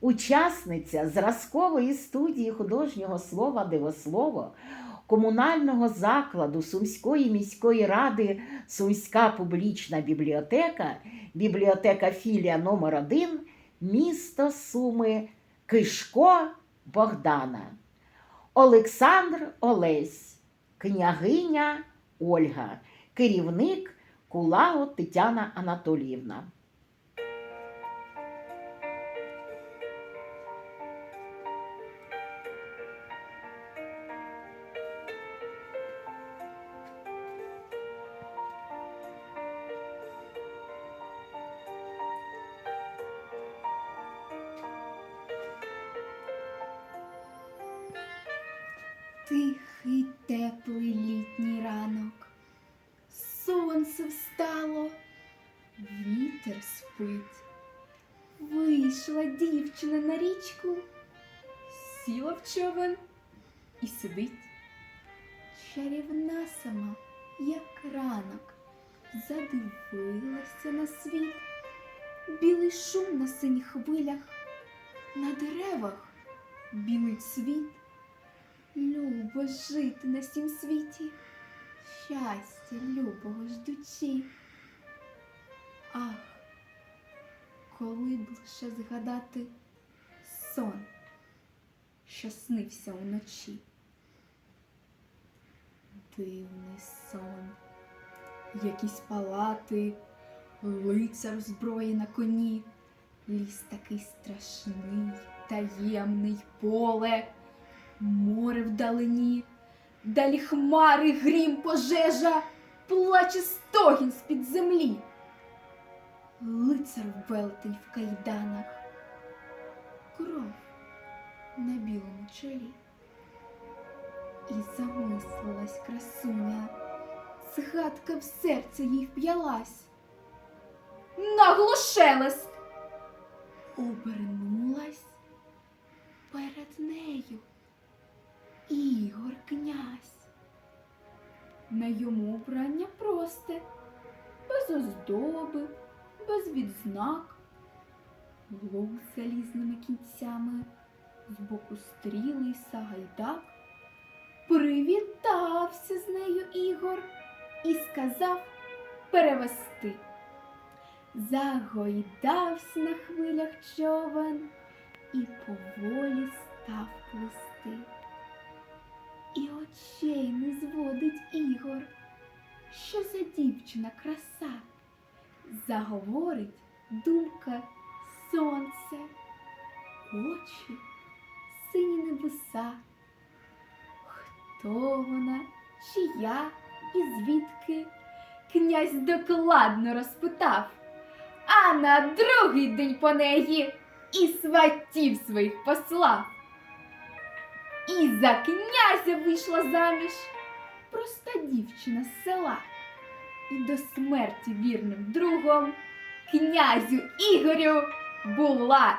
учасниця зразкової студії художнього слова Дивослово комунального закладу Сумської міської ради Сумська публічна бібліотека, бібліотека філія номер 1 місто Суми, Кишко Богдана, Олександр Олесь, княгиня Ольга, керівник Кулаго Тетяна Анатоліївна. Тихий теплий літній ранок. Сонце встало, вітер спить. Вийшла дівчина на річку, сіла в човен і сидить. Чарівна сама, як ранок, задивилася на світ. Білий шум на синіх хвилях, на деревах білий цвіт. Любо жити на сім світі, щастя любого ждучи. Ах, коли б лише згадати сон, що снився уночі. Дивний сон, якісь палати, лицар зброї на коні, ліс такий страшний, таємний поле море вдалині, далі хмари, грім, пожежа, плаче стогін з-під землі. Лицар велетень в кайданах, кров на білому чолі. І замислилась красуня, згадка в серце їй вп'ялась. Нагло шелест обернулась перед нею. Ігор князь. На йому вбрання просте, без оздоби, без відзнак, лук з залізними кінцями, збоку стріли й сагайдак. Привітався з нею Ігор і сказав перевести. Загойдався на хвилях човен і поволі став плисти очей не зводить Ігор. Що за дівчина краса? Заговорить думка сонце, очі, сині небеса. Хто вона, чия і звідки? Князь докладно розпитав, а на другий день по неї і сватів своїх послав. І за князя вийшла заміж проста дівчина з села. І до смерті вірним другом князю Ігорю була